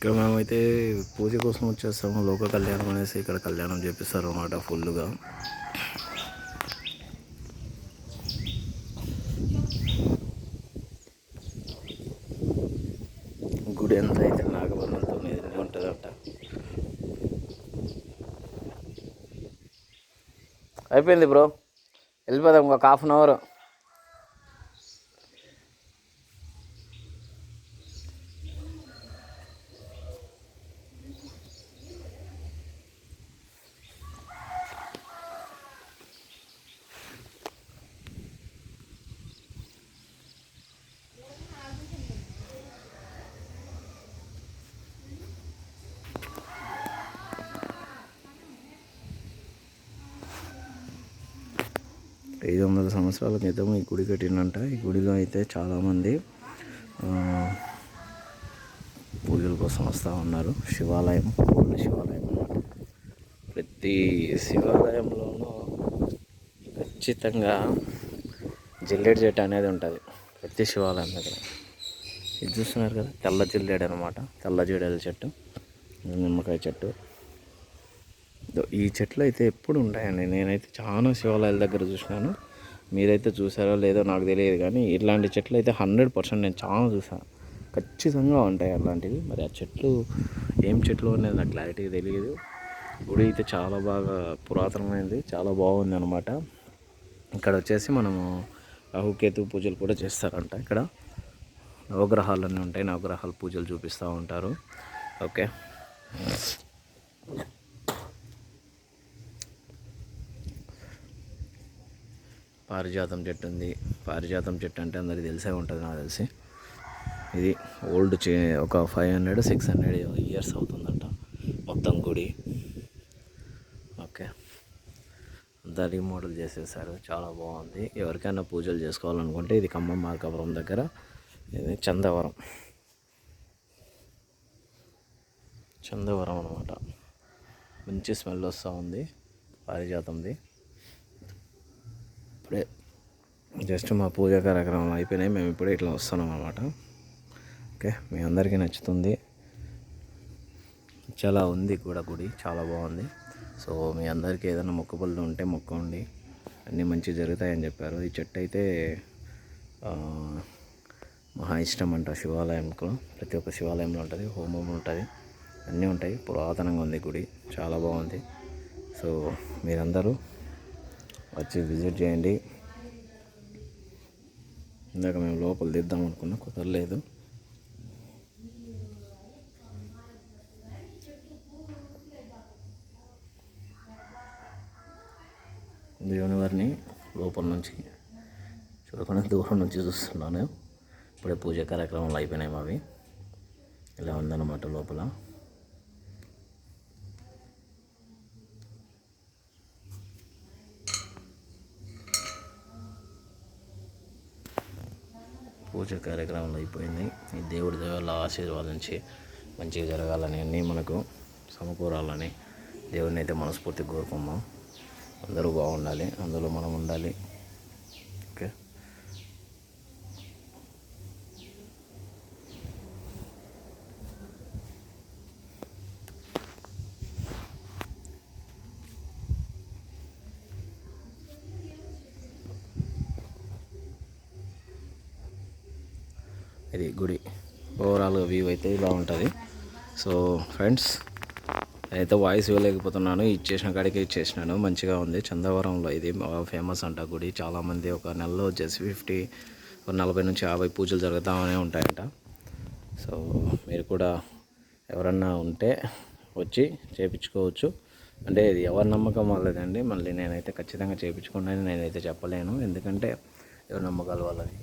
ఇక్కడ మేమైతే పూజ కోసం వచ్చేస్తాము. లోక కళ్యాణం అనేసి ఇక్కడ కళ్యాణం చేపిస్తారు అన్నమాట ఫుల్గా గుడి ఎంత అయితే నాగబంధంతో ఉంటుందట ఉంటుందంట అయిపోయింది బ్రో. వెళ్ళిపోదాం ఒక హాఫ్ అన్ అవర్ ఐదు వందల సంవత్సరాల క్రితం ఈ గుడి కట్టినంట ఈ గుడిలో అయితే చాలామంది పూజల కోసం వస్తూ ఉన్నారు. శివాలయం ఓల్డ్ శివాలయం అన్నమాట. ప్రతి శివాలయంలోనూ ఖచ్చితంగా జిల్లేడు చెట్టు అనేది ఉంటుంది. ప్రతి శివాలయం దగ్గర. ఇది చూస్తున్నారు కదా తెల్ల జిల్లేడు అనమాట తెల్ల జీడల చెట్టు నిమ్మకాయ చెట్టు ఈ చెట్లు అయితే ఎప్పుడు ఉంటాయండి. నేనైతే చాలా శివాలయాల దగ్గర చూసినాను. మీరైతే చూసారో లేదో నాకు తెలియదు కానీ ఇట్లాంటి చెట్లు అయితే హండ్రెడ్ పర్సెంట్ నేను చాలా చూసాను ఖచ్చితంగా ఉంటాయి అలాంటివి. మరి ఆ చెట్లు ఏం చెట్లు అనేది నాకు క్లారిటీ తెలియదు. గుడి అయితే చాలా బాగా పురాతనమైనది చాలా బాగుంది అనమాట ఇక్కడ వచ్చేసి మనము రాహుకేతు పూజలు కూడా చేస్తారంట ఇక్కడ. నవగ్రహాలు అన్నీ ఉంటాయి. నవగ్రహాల పూజలు చూపిస్తూ ఉంటారు. ఓకే. పారిజాతం చెట్టు ఉంది. పారిజాతం చెట్టు అంటే అందరికి తెలిసే ఉంటుంది నాకు తెలిసి. ఇది ఓల్డ్ చే ఒక five hundred six hundred years అవుతుందంట మొత్తం గుడి. ఓకే. అంతా రీమోడల్ చేసేసారు. చాలా బాగుంది. ఎవరికైనా పూజలు చేసుకోవాలనుకుంటే ఇది ఖమ్మం మార్కాపురం దగ్గర ఇది చందవరం. చందవరం అనమాట మంచి స్మెల్ వస్తూ ఉంది పారిజాతంది. ఇప్పుడే జస్ట్ మా పూజా కార్యక్రమాలు అయిపోయినాయి. మేము ఇప్పుడే ఇట్లా వస్తున్నాం అనమాట ఓకే మీ అందరికీ నచ్చుతుంది. చాలా ఉంది కూడా గుడి చాలా బాగుంది. సో మీ అందరికీ ఏదైనా మొక్కుబళ్ళు ఉంటే మొక్కండి. అన్నీ మంచి జరుగుతాయని చెప్పారు. ఈ చెట్టు అయితే మహా ఇష్టం అంట శివాలయంలో ప్రతి ఒక్క శివాలయంలో ఉంటుంది హోమం ఉంటుంది. అన్నీ ఉంటాయి. పురాతనంగా ఉంది గుడి చాలా బాగుంది. సో మీరందరూ వచ్చి విజిట్ చేయండి. ఇందాక మేము లోపల దిద్దాం అనుకున్నా కుదరలేదు. దేవుని వారిని లోపల నుంచి చూడకుండా దూరం నుంచి చూస్తున్నాను. ఇప్పుడే పూజ కార్యక్రమాలు అయిపోయినాయి మావి. ఇలా ఉందన్నమాట లోపల. పూజ కార్యక్రమాలు అయిపోయింది. ఈ దేవుడి దేవాల ఆశీర్వాదించి మంచిగా జరగాలని అన్నీ మనకు సమకూరాలని దేవుడిని అయితే మనస్ఫూర్తి కోరుకున్నాం అందరూ బాగుండాలి. అందులో మనం ఉండాలి ఓకే ఇది గుడి. ఓవరాల్గా వ్యూ అయితే ఇలా ఉంటుంది సో ఫ్రెండ్స్ నేనైతే వాయిస్ ఇవ్వలేకపోతున్నాను. ఇచ్చేసిన కాడికి ఇచ్చేసినాను. మంచిగా ఉంది. చందవరంలో ఇది బాగా ఫేమస్ అంట గుడి. చాలామంది ఒక నెలలో వచ్చేసి ఫిఫ్టీ ఒక నలభై నుంచి యాభై పూజలు జరుగుతామనే ఉంటాయంట. సో మీరు కూడా ఎవరన్నా ఉంటే వచ్చి చేయించుకోవచ్చు అంటే ఇది ఎవరి నమ్మకం వాళ్ళదండి. మళ్ళీ నేనైతే ఖచ్చితంగా చేయించుకోండి నేనైతే చెప్పలేను. ఎందుకంటే ఎవరి నమ్మకాలు వాళ్ళది